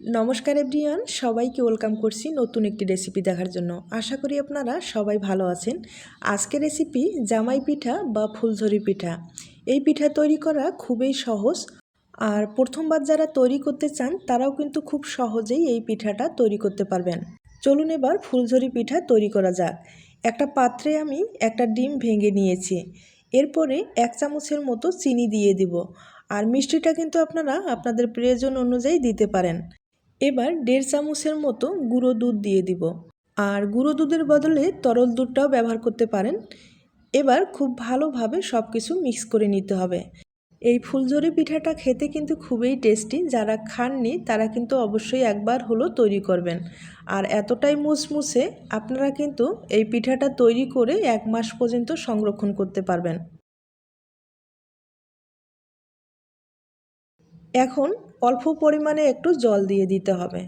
নমস্কার এভরিওয়ান, সবাইকে ওয়েলকাম করছি নতুন একটি রেসিপি দেখার জন্য। আশা করি আপনারা সবাই ভালো আছেন। আজকের রেসিপি জামাই পিঠা বা ফুলঝরি পিঠা। এই পিঠা তৈরি করা খুবই সহজ আর প্রথমবার যারা তৈরি করতে চান, তারাও কিন্তু খুব সহজেই এই পিঠাটা তৈরি করতে পারবেন। চলুন এবার ফুলঝরি পিঠা তৈরি করা যাক। একটা পাত্রে আমি একটা ডিম ভেঙে নিয়েছি। এরপরে এক চামচের মতো চিনি দিয়ে দিব। আর মিষ্টিটা কিন্তু আপনারা আপনাদের প্রয়োজন অনুযায়ী দিতে পারেন। এবার দেড় চামচের মতো গুঁড়ো দুধ দিয়ে দিব। আর গুঁড়ো দুধের বদলে তরল দুধটাও ব্যবহার করতে পারেন। এবার খুব ভালোভাবে সব কিছু মিক্স করে নিতে হবে। এই ফুলঝুরি পিঠাটা খেতে কিন্তু খুবই টেস্টি। যারা খাননি, তারা কিন্তু অবশ্যই একবার হলো তৈরি করবেন। আর এতটাই মুসমুসে আপনারা কিন্তু এই পিঠাটা তৈরি করে এক মাস পর্যন্ত সংরক্ষণ করতে পারবেন। এখন অল্প পরিমাণে একটু জল দিয়ে দিতে হবে।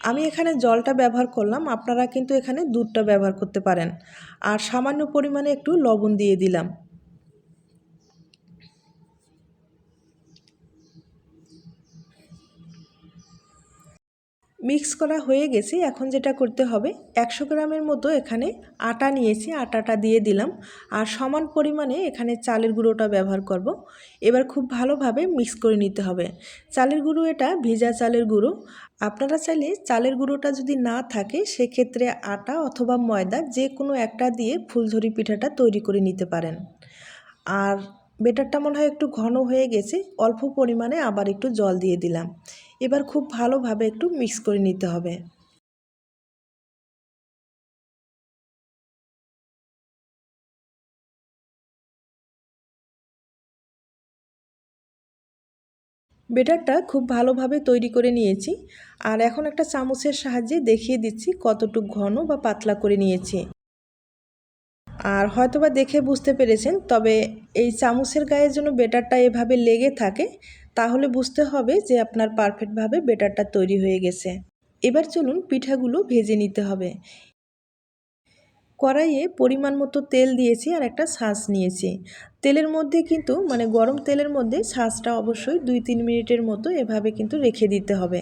আমি এখানে জলটা ব্যবহার করলাম, আপনারা কিন্তু এখানে দুধটা ব্যবহার করতে পারেন। আর সামান্য পরিমাণে একটু লবণ দিয়ে দিলাম। মিক্স করা হয়ে গেছে, এখন যেটা করতে হবে, একশো গ্রামের মতো এখানে আটা নিয়েছি, আটাটা দিয়ে দিলাম, আর সমান পরিমাণে এখানে চালের গুঁড়োটা ব্যবহার করব। এবার খুব ভালোভাবে মিক্স করে নিতে হবে। চালের গুঁড়ো এটা ভেজা চালের গুঁড়ো। আপনারা চাইলে চালের গুঁড়োটা যদি না থাকে, সেক্ষেত্রে আটা অথবা ময়দা যে কোনো একটা দিয়ে ফুলঝুরি পিঠাটা তৈরি করে নিতে পারেন। আর বেটারটা মনে হয় একটু ঘন হয়ে গেছে, অল্প পরিমাণে আবার একটু জল দিয়ে দিলাম। এবার খুব ভালোভাবে একটু মিক্স করে নিতে হবে। বেটারটা খুব ভালোভাবে তৈরি করে নিয়েছি। আর এখন একটা চামচের সাহায্যে দেখিয়ে দিচ্ছি কতটুকু ঘন বা পাতলা করে নিয়েছি। আর হয়তোবা দেখে বুঝতে পেরেছেন, তবে এই চামচের গায়ে যেন বেটারটা এভাবে লেগে থাকে, তাহলে বুঝতে হবে যে আপনার পারফেক্টভাবে বেটারটা তৈরি হয়ে গেছে। এবার চলুন পিঠাগুলো ভেজে নিতে হবে। কড়াইয়ে পরিমাণ মতো তেল দিয়েছি আর একটা ছাঁচ নিয়েছি। তেলের মধ্যে কিন্তু মানে গরম তেলের মধ্যে ছাঁচটা অবশ্যই দুই তিন মিনিটের মতো এভাবে কিন্তু রেখে দিতে হবে।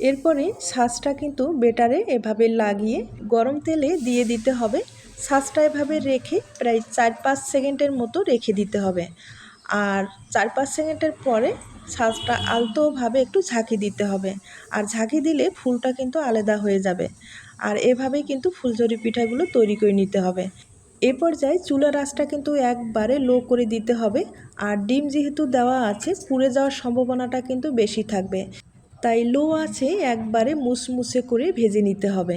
এরপরে ছাঁচটা কিন্তু বেটারে এভাবে লাগিয়ে গরম তেলে দিয়ে দিতে হবে। ছাঁচটা এভাবে রেখে প্রায় চার পাঁচ সেকেন্ডের মতো রেখে দিতে হবে। আর চার পাঁচ সেকেন্ডের পরে ছাঁচটা আলতোভাবে একটু ঝাঁকি দিতে হবে। আর ঝাঁকি দিলে ফুলটা কিন্তু আলাদা হয়ে যাবে। আর এভাবেই কিন্তু ফুলঝুরি পিঠাগুলো তৈরি করে নিতে হবে। এ পর্যায়ে চুলার আঁচটা কিন্তু একবারে লো করে দিতে হবে। আর ডিম যেহেতু দেওয়া আছে, পুড়ে যাওয়ার সম্ভাবনাটা কিন্তু বেশি থাকবে। তাই লো আছে একবারে মুসমুসে করে ভেজে নিতে হবে।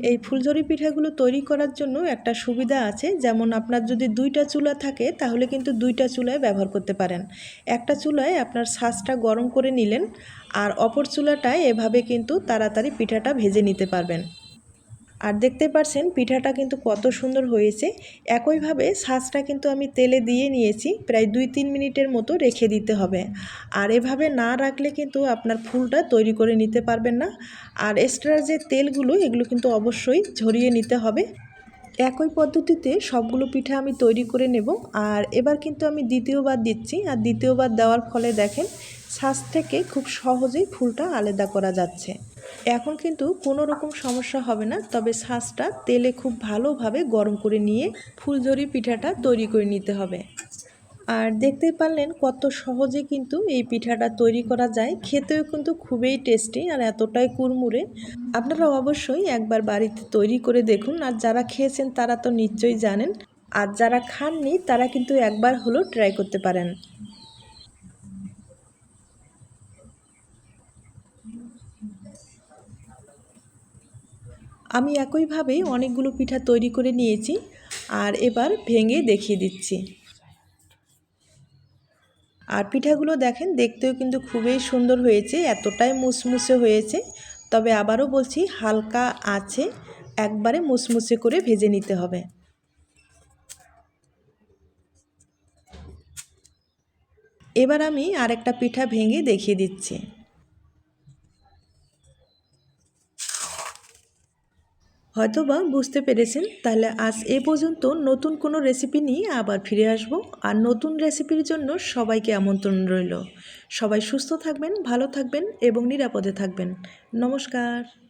এই ফুলঝুরি পিঠাগুলো তৈরি করার জন্য একটা সুবিধা আছে। যেমন আপনার যদি দুইটা চুলা থাকে, তাহলে কিন্তু দুইটা চুলায় ব্যবহার করতে পারেন। একটা চুলায় আপনার শ্বাসটা গরম করে নিলেন, আর অপর চুলাটায় এভাবে কিন্তু তাড়াতাড়ি পিঠাটা ভেজে নিতে পারবেন। আর দেখতে পাচ্ছেন পিঠাটা কিন্তু কত সুন্দর হয়েছে। একইভাবে শাঁসটা কিন্তু আমি তেলে দিয়ে নিয়েছি, প্রায় দুই তিন মিনিটের মতো রেখে দিতে হবে। আর এভাবে না রাখলে কিন্তু আপনার ফুলটা তৈরি করে নিতে পারবেন না। আর এক্সট্রা যে তেলগুলো, এগুলো কিন্তু অবশ্যই ঝরিয়ে নিতে হবে। একই পদ্ধতিতে সবগুলো পিঠা আমি তৈরি করে নেব। আর এবার কিন্তু আমি দ্বিতীয়বার দিচ্ছি। আর দ্বিতীয়বার দেওয়ার ফলে দেখেন শ্বাস থেকে খুব সহজেই ফুলটা আলাদা করা যাচ্ছে। এখন কিন্তু কোনো রকম সমস্যা হবে না, তবে শ্বাসটা তেলে খুব ভালোভাবে গরম করে নিয়ে ফুলঝুরি পিঠাটা তৈরি করে নিতে হবে। আর দেখতেই পারলেন কত সহজে কিন্তু এই পিঠাটা তৈরি করা যায়, খেতেও কিন্তু খুবই টেস্টি আর এতটাই কুরমুরে আপনারা অবশ্যই একবার বাড়িতে তৈরি করে দেখুন, আর যারা খেয়েছেন তারা তো নিশ্চয়ই জানেন, আর যারা খাননি তারা কিন্তু একবার হলো ট্রাই করতে পারেন। আমি একইভাবেই অনেকগুলো পিঠা তৈরি করে নিয়েছি আর এবার ভেঙে দেখিয়ে দিচ্ছি। আর পিঠাগুলো দেখেন, দেখতেও কিন্তু খুবই সুন্দর হয়েছে, এতটাই মুসমুসে হয়েছে। তবে আবারও বলছি, হালকা আছে, একবারে মুসমুসে করে ভেজে নিতে হবে। এবার আমি আরেকটা পিঠা ভেঙে দেখিয়ে দিচ্ছি। হয়তোবা বুঝতে পেরেছেন? তাহলে আজ এ পর্যন্ত নতুন কোনো রেসিপি নিয়ে আবার ফিরে আসব। আর নতুন রেসিপির জন্য সবাইকে আমন্ত্রণ রইল। সবাই সুস্থ থাকবেন, ভালো থাকবেন এবং নিরাপদে থাকবেন। নমস্কার।